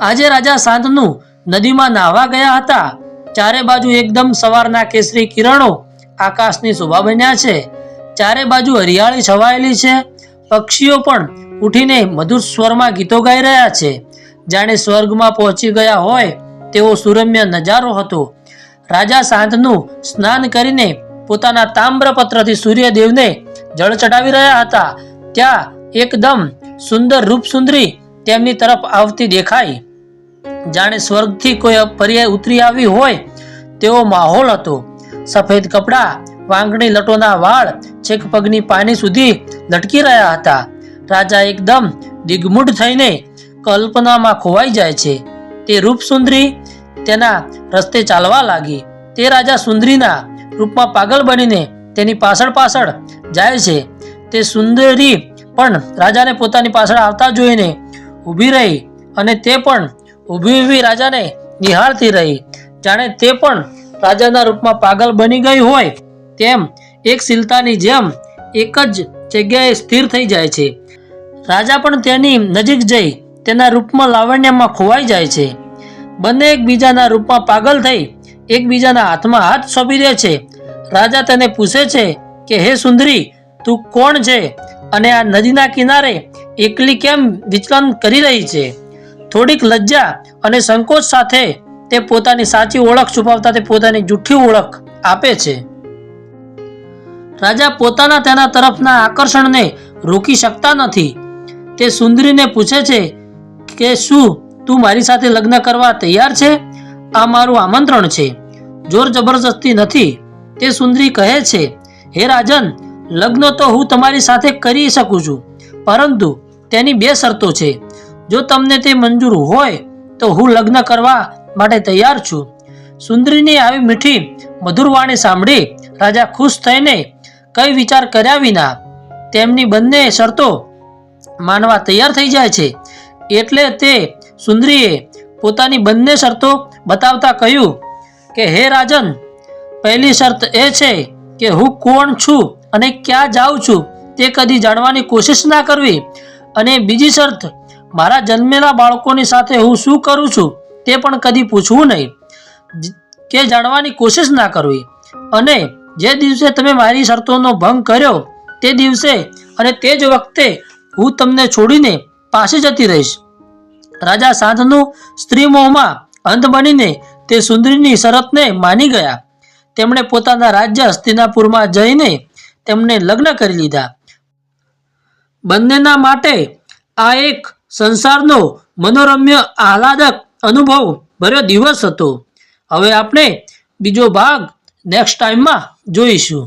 આજે રાજા શાંતનુ નદીમાં નાહવા ગયા હતા, ચારે બાજુ એકદમ સવારના કેસરી કિરણો આકાશની શોભા બન્યા છે. ચારે બાજુ હરિયાળી છવાયેલી છે. પક્ષીઓ પણ ઉઠીને મધુર સ્વરમાં ગીતો ગાઈ રહ્યા છે. જાણે સ્વર્ગમાં પહોંચી ગયા હોય તેવો સુરમ્ય નજારો હતો. રાજા શાંતનુ સ્નાન કરીને પોતાના તામ્રપત્રથી સૂર્યદેવને જળ ચડાવી રહ્યા હતા. ત્યાં એકદમ સુંદર રૂપસુંદરી તેમની તરફ આવતી દેખાઈ. જાણે સ્વર્ગથી કોઈ પર્યાય ઉતરી આવી હોય, તેવો માહોલ હતો. સફેદ કપડાં, વાંગણી લટોના વાળ, છેક પગની પાની સુધી લટકી રહ્યા હતા. રાજા એકદમ દિગ્મૂઢ થઈને કલ્પનામાં ખોવાઈ જાય છે. તે રૂપસુંદરી તેના રસ્તે ચાલવા લાગી. તે રાજા સુંદરીના રૂપમાં પાગલ બનીને તેની પાછળ પાછળ જાય છે. તે સુંદરી પણ રાજાને પોતાની પાછળ આવતા જોઈને ઊભી રહી અને તે પણ ઊભી ઊભી રાજાને નિહાળતી રહી. જાણે તે પણ રાજાના રૂપમાં પાગલ બની ગઈ હોય તેમ એક શિલતાની જેમ એક જ જગ્યાએ સ્થિર થઈ જાય છે. રાજા પણ તેની નજીક જઈ તેના રૂપમાં લાવણ્યમાં ખોવાઈ જાય છે. બંને એકબીજાના રૂપમાં પાગલ થઈ એકબીજાના હાથમાં હાથ સોંપી દે છે. રાજા તેને પૂછે છે કે, હે સુંદરી, તું કોણ છે? અને આ નદીના કિનારે એકલી કેમ વિચલન કરી રહી છે? થોડીક લજ્જા અને સંકોચ સાથે તે પોતાની સાચી ઓળખ છુપાવતા તે પોતાની જૂઠી ઓળખ આપે છે. રાજા પોતાના તેના તરફના આકર્ષણને રોકી શકતા નથી. તે સુંદરીને પૂછે છે કે શું તું મારી સાથે લગ્ન કરવા તૈયાર છે? આ મારું આમંત્રણ છે. જોર જબરજસ્તી નથી. તે સુંદરી કહે છે, હે રાજન, લગ્ન તો હું તમારી સાથે કરી શકું છું, પરંતુ તેની બે શરતો છે. જો તમને તે મંજૂર હોય તો હું લગ્ન કરવા માટે તૈયાર છું. સુંદરીની આવી મીઠી, મધુર વાણી સાંભળી રાજા ખુશ થઈને કઈ વિચાર કર્યા વિના તેમની બંને શરતો માનવા તૈયાર થઈ જાય છે. એટલે તે સુંદરીએ પોતાની બંને શરતો બતાવતા કહ્યું કે, હે રાજન, પહેલી શરત એ છે કે હું કોણ છું અને ક્યાં જાઉં છું તે કદી જાણવાની કોશિશ ના કરવી અને બીજી શરત મારા જન્મેલા બાળકોની સાથે હું શું કરું છું તે પણ કદી પૂછવું નહીં. કે જાણવાની કોશિશ ના કરવી. અને જે દિવસે તમે મારી શરતોનો ભંગ કર્યો તે દિવસે અને તે જ વખતે હું તમને છોડીને પાછી જતી રહીશ. રાજા શાંતનુ સ્ત્રી મોહમાં અંત બનીને તે સુંદરીની શરતને માની ગયા. તેમણે પોતાના રાજ્ય હસ્તિનાપુરમાં જઈને તેમને લગ્ન કરી લીધા. બંનેના માટે આ એક સંસારનો મનોરમ્ય આહલાદક અનુભવ ભર્યો દિવસ હતો. હવે આપણે બીજો ભાગ નેક્સ્ટ ટાઈમમાં જોઈશું.